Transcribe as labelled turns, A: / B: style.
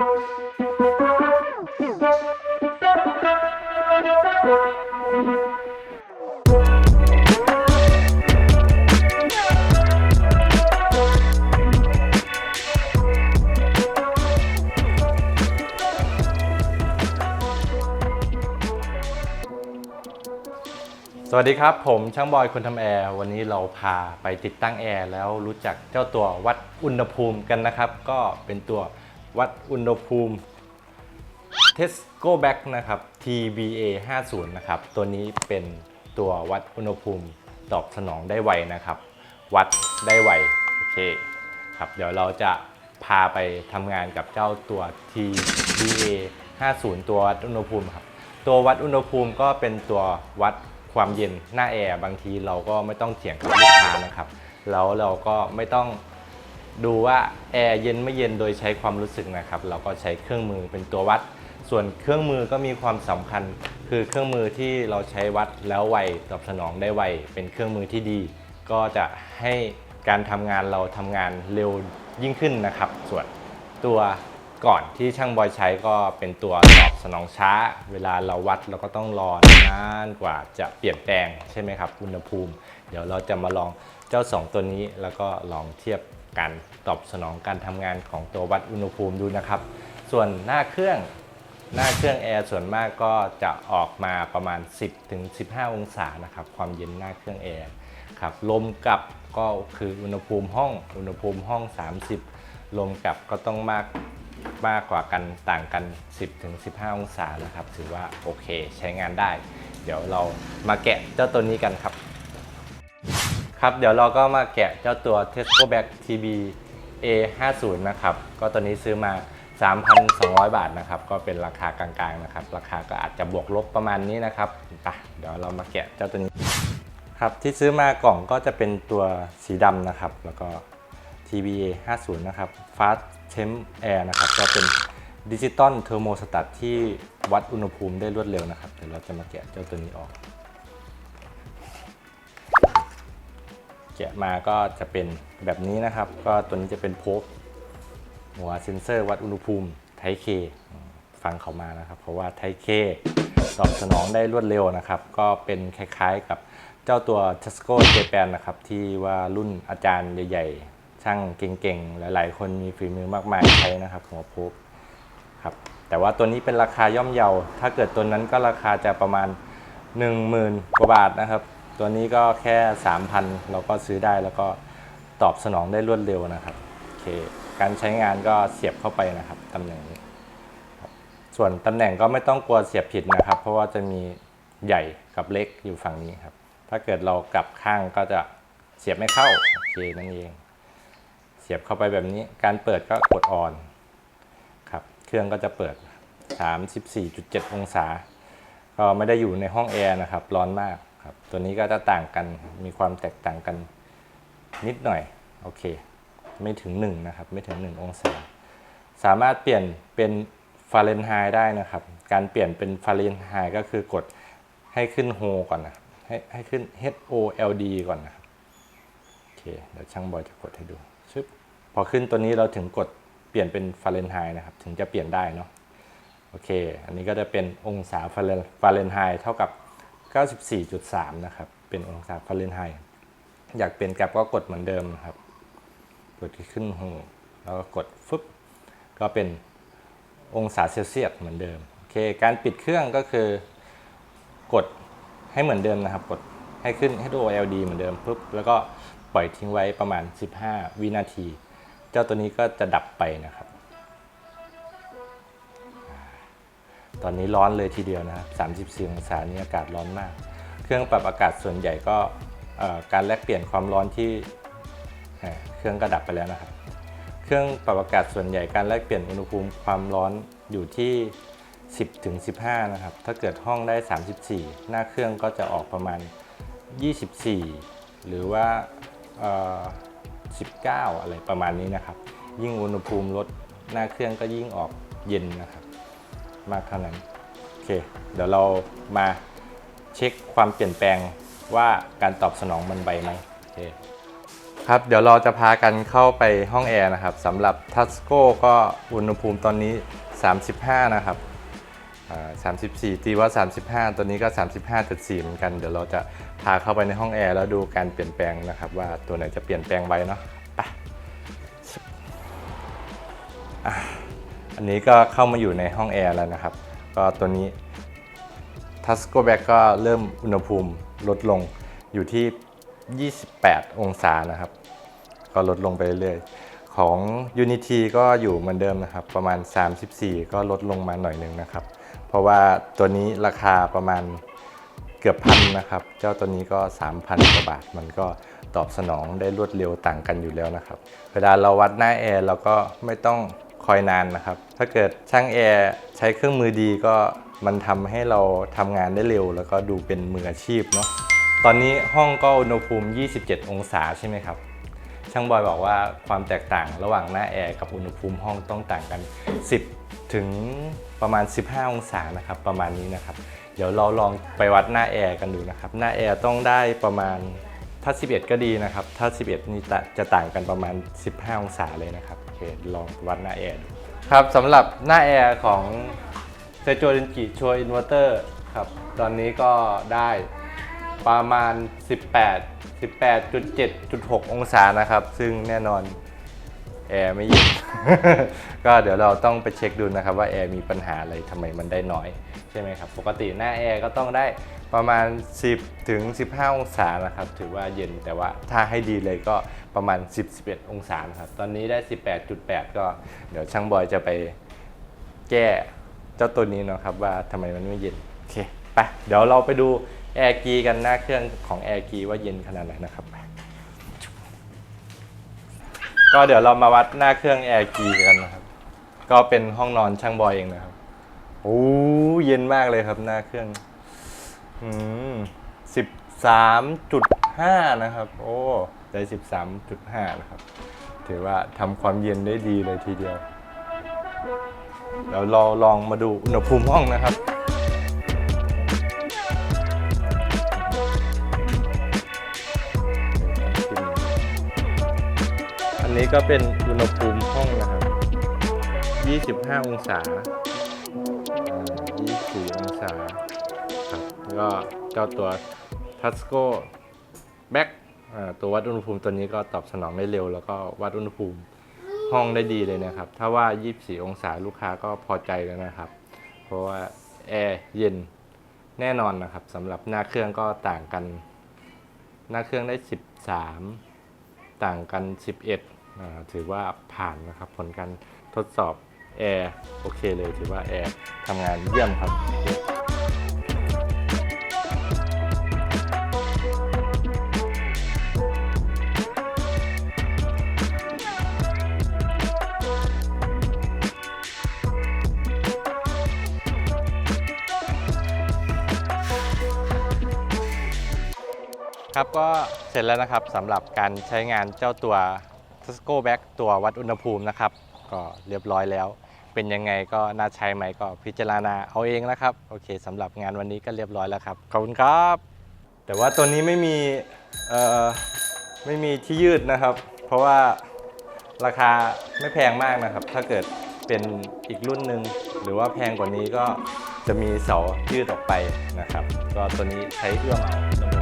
A: สวัสดีครับ ผมช่างบอยคนทำแอร์ วันนี้เราพาไปติดตั้งแอร์แล้วรู้จักเจ้าตัววัดอุณหภูมิกันนะครับ ก็เป็นตัว วัดอุณหภูมิ Tesco Back นะครับ TBA 50นะครับ ตัวนี้เป็นตัววัดอุณหภูมิตอบสนองได้ไวนะครับ วัดได้ไว โอเคครับ เดี๋ยวเราจะพาไปทำงานกับเจ้าตัว TBA 50 ตัววัดอุณหภูมิครับ ตัววัดอุณหภูมิก็เป็นตัววัดความเย็นหน้าแอร์บางทีเราก็ไม่ต้องเถียงกับลูกค้านะครับ แล้วเราก็ไม่ต้อง ดูว่าแอร์เย็นไม่เย็นโดยใช้ความรู้สึกนะครับ เราก็ใช้เครื่องมือเป็นตัววัด ส่วนเครื่องมือก็มีความสำคัญ คือเครื่องมือที่เราใช้วัดแล้วไวตอบสนองได้ไวเป็นเครื่องมือที่ดี ก็จะให้การทำงานเราทำงานเร็วยิ่งขึ้นนะครับ ส่วนตัวก่อนที่ช่างบอยใช้ก็เป็นตัวตอบสนองช้า เวลาเราวัดเราก็ต้องรอนานกว่าจะเปลี่ยนแปลงใช่ไหมครับอุณหภูมิ เดี๋ยวเราจะมาลองเจ้า 2 ตัวนี้แล้วก็ลองเทียบ การตอบสนองการทำงานของตัววัดอุณหภูมิดูนะครับ ส่วนหน้าเครื่องหน้าเครื่องแอร์ส่วนมากก็จะออกมาประมาณ 10ถึง15 องศานะครับ ความเย็นหน้าเครื่องแอร์ครับลมกลับก็คืออุณหภูมิห้อง อุณหภูมิห้อง 30 ลมกลับก็ต้องมากมากกว่ากันต่างกัน 10ถึง15 องศานะครับ ถือว่าโอเคใช้งานได้ เดี๋ยวเรามาแกะเจ้าตัวนี้กันครับ ครับเดี๋ยวเราก็มาแกะเจ้าตัว Tesco Back TB A50 นะครับ ก็ตัวนี้ซื้อมา 3,200 บาทนะครับ ก็เป็นราคากลางๆนะครับ ราคาก็อาจจะบวกลบประมาณนี้นะครับไปเดี๋ยวเรามาแกะเจ้าตัวนี้ครับที่ซื้อมากล่องก็จะเป็นตัวสีดำนะครับ แล้วก็ TBA 50 นะครับ Fast Temp Air นะครับ ก็เป็นดิจิตอลเทอร์โมสตัตที่วัดอุณหภูมิได้รวดเร็วนะครับ เดี๋ยวเราจะมาแกะเจ้าตัวนี้ออก กะมาก็จะเป็นแบบนี้นะครับ ก็ตัวนี้จะเป็นโพบหัวเซ็นเซอร์วัดอุณหภูมิไทเคฟังเขามานะครับ เพราะว่าไทเคตอบสนองได้รวดเร็วนะครับ ก็เป็นคล้ายๆกับเจ้าตัว t e s c o Japan นะครับ ที่ว่ารุ่นอาจารย์ใหญ่ๆ ช่างเก่งๆ หลายๆ คนมีฝีมือมากมายใช้นะครับ หัวโพบครับแต่ว่าตัวนี้เป็นราคาย่อมเยา ถ้าเกิดตัวนั้นก็ราคาจะประมาณ 10,000กว่าบาทนะครับ ตัวนี้ก็แค่ 3,000 เราก็ซื้อได้แล้วก็ตอบสนองได้รวดเร็วนะครับโอเคการใช้งานก็เสียบเข้าไปนะครับตำแหน่งนี้ส่วนตำแหน่งก็ไม่ต้องกลัวเสียบผิดนะครับ เพราะว่าจะมีใหญ่กับเล็กอยู่ฝั่งนี้ครับ ถ้าเกิดเรากลับข้างก็จะเสียบไม่เข้าโอเคนั่นเอง เสียบเข้าไปแบบนี้ การเปิดก็กดออนครับเครื่องก็จะเปิด 34.7 องศา ก็ไม่ได้อยู่ในห้องแอร์นะครับ ร้อนมาก ตัวนี้ก็จะต่างกันมีความแตกต่างกันนิดหน่อยโอเค ไม่ถึง1นะครับไม่ถึง 1 องศา สามารถเปลี่ยนเป็นฟาเรนไฮต์ได้นะครับ การเปลี่ยนเป็นฟาเรนไฮต์ก็คือกดให้ขึ้นโฮก่อนนะให้ให้ขึ้น H O L D ก่อนนะครับโอเคเดี๋ยวช่างบอยจะกดให้ดูชึบพอขึ้นตัวนี้เราถึงกดเปลี่ยนเป็นฟาเรนไฮต์นะครับ ถึงจะเปลี่ยนได้เนาะโอเค อันนี้ก็จะเป็นองศาฟาเรนฟาเรนไฮต์เท่ากับ 94.3 นะครับ เป็นองศาฟาเรนไฮต์อยากเปลี่ยนกลับก็กดเหมือนเดิมนะครับ กดที่ขึ้นหูแล้วก็กดฟึบก็เป็นองศาเซลเซียสเหมือนเดิมโอเค การปิดเครื่องก็คือกดให้เหมือนเดิมนะครับ กดให้ขึ้น HOLD เหมือนเดิมปุ๊บแล้วก็ปล่อยทิ้งไว้ประมาณ 15 วินาที เจ้าตัวนี้ก็จะดับไปนะครับ ตอนนี้ร้อนเลยทีเดียวนะครับ34 องศานี่อากาศร้อนมาก เครื่องปรับอากาศส่วนใหญ่ก็การแลกเปลี่ยนความร้อนที่เครื่องก็ดับไปแล้วนะครับ เครื่องปรับอากาศส่วนใหญ่การแลกเปลี่ยนอุณหภูมิความร้อนอยู่ที่ 10ถึง15 นะครับ ถ้าเกิดห้องได้ 34 หน้าเครื่องก็จะออกประมาณ 24 หรือว่า 19 อะไรประมาณนี้นะครับ ยิ่งอุณหภูมิลดหน้าเครื่องก็ยิ่งออกเย็นนะครับ มากเท่านั้น โอเค เดี๋ยวเรามาเช็คความเปลี่ยนแปลงว่าการตอบสนองมันไวไหมโอเคครับเดี๋ยวเราจะพากันเข้าไปห้องแอร์นะครับสำหรับทัสโก้ก็อุณหภูมิตอนนี้ 35 นะครับ34 ตีว่า 35 ตัวนี้ก็ 35.4 เหมือนกัน เดี๋ยวเราจะพาเข้าไปในห้องแอร์แล้วดูการเปลี่ยนแปลงนะครับ ว่าตัวไหนจะเปลี่ยนแปลงไวเนาะไป อันนี้ก็เข้ามาอยู่ในห้องแอร์แล้วนะครับ ก็ตัวนี้ทัสโกแบ็กก็เริ่มอุณหภูมิลดลงอยู่ที่ 28 องศานะครับ ก็ลดลงไปเรื่อยๆ ของ Unity ก็อยู่เหมือนเดิมนะครับ ประมาณ 34 ก็ลดลงมาหน่อยนึงนะครับ เพราะว่าตัวนี้ราคาประมาณเกือบพันนะครับ เจ้าตัวนี้ก็ 3,000กว่าบาท มันก็ตอบสนองได้รวดเร็วต่างกันอยู่แล้วนะครับ เวลาเราวัดหน้าแอร์เราก็ไม่ต้อง คอยนานนะครับ ถ้าเกิดช่างแอร์ใช้เครื่องมือดีก็มันทำให้เราทำงานได้เร็ว แล้วก็ดูเป็นมืออาชีพเนาะตอนนี้ห้องก็อุณหภูมิ 27 องศาใช่ไหมครับ ช่างบอยบอกว่าความแตกต่างระหว่างหน้าแอร์กับอุณหภูมิห้องต้องต่างกัน 10 ถึงประมาณ 15 องศานะครับ ประมาณนี้นะครับ เดี๋ยวเราลองไปวัดหน้าแอร์กันดูนะครับ หน้าแอร์ต้องได้ประมาณ ถ้า11 ก็ดีนะครับถ้า11 นี่จะจะต่างกันประมาณ 15 องศาเลยนะครับโอเคลองวัดหน้าแอร์ดูครับสำหรับหน้าแอร์ของเซโจเรนกิชัวอินเวอร์เตอร์ครับตอนนี้ก็ได้ประมาณ 18 18.7.6 องศานะครับ ซึ่งแน่นอน แอร์ไม่เย็น ก็เดี๋ยวเราต้องไปเช็คดูนะครับว่าแอร์มีปัญหาอะไรทำไมมันได้น้อยใช่ไหมครับ ปกติหน้าแอร์ก็ต้องได้ประมาณ 10ถึง15 องศานะครับ ถือว่าเย็นแต่ว่าถ้าให้ดีเลยก็ประมาณ 10-11 องศาครับ ตอนนี้ได้ 18.8 ก็เดี๋ยวช่างบอยจะไปแก้เจ้าตัวนี้เนาะครับว่าทำไมมันไม่เย็น โอเค ไป เดี๋ยวเราไปดูแอร์กีกันหน้าเครื่องของแอร์กีว่าเย็นขนาดไหนนะครับไป ก็เดี๋ยวเรามาวัดหน้าเครื่องแอร์กีกันนะครับ ก็เป็นห้องนอนช่างบอยเองนะครับโอ้เย็นมากเลยครับหน้าเครื่องอืมสิบสามจุดห้านะครับ โอ้ได้สิบสามจุดห้านะครับ ถือว่าทำความเย็นได้ดีเลยทีเดียวเดี๋ยวเราลองมาดูอุณหภูมิห้องนะครับ นี้ก็เป็นอุณหภูมิห้องนะครับ 25 องศา 24 องศา ครับก็เจ้าตัว Tasco Back ตัววัดอุณหภูมิตัวนี้ก็ตอบสนองได้เร็ว แล้วก็วัดอุณหภูมิห้องได้ดีเลยนะครับ ถ้าว่า 24 องศาลูกค้าก็พอใจแล้วนะครับ เพราะว่าแอร์เย็นแน่นอนนะครับสำหรับหน้าเครื่องก็ต่างกัน หน้าเครื่องได้ 13 ต่างกัน 11 ถือว่าผ่านนะครับผลการทดสอบแอร์โอเคเลยถือว่าแอร์ทำงานเยี่ยมครับครับก็เสร็จแล้วนะครับสำหรับการใช้งานเจ้าตัว t a s c o Back ตัววัดอุณหภูมินะครับ ก็เรียบร้อยแล้ว เป็นยังไงก็น่าใช้ไหมก็พิจารณาเอาเองนะครับ โอเคสำหรับงานวันนี้ก็เรียบร้อยแล้วครับ ขอบคุณครับ แต่ว่าตัวนี้ไม่มีเอ่อไม่มีที่ยืดนะครับ เพราะว่าราคาไม่แพงมากนะครับ ถ้าเกิดเป็นอีกรุ่นหนึ่งหรือว่าแพงกว่านี้ก็จะมีเสายืดออกไปนะครับ ก็ตัวนี้ใช้เอื้อมเอา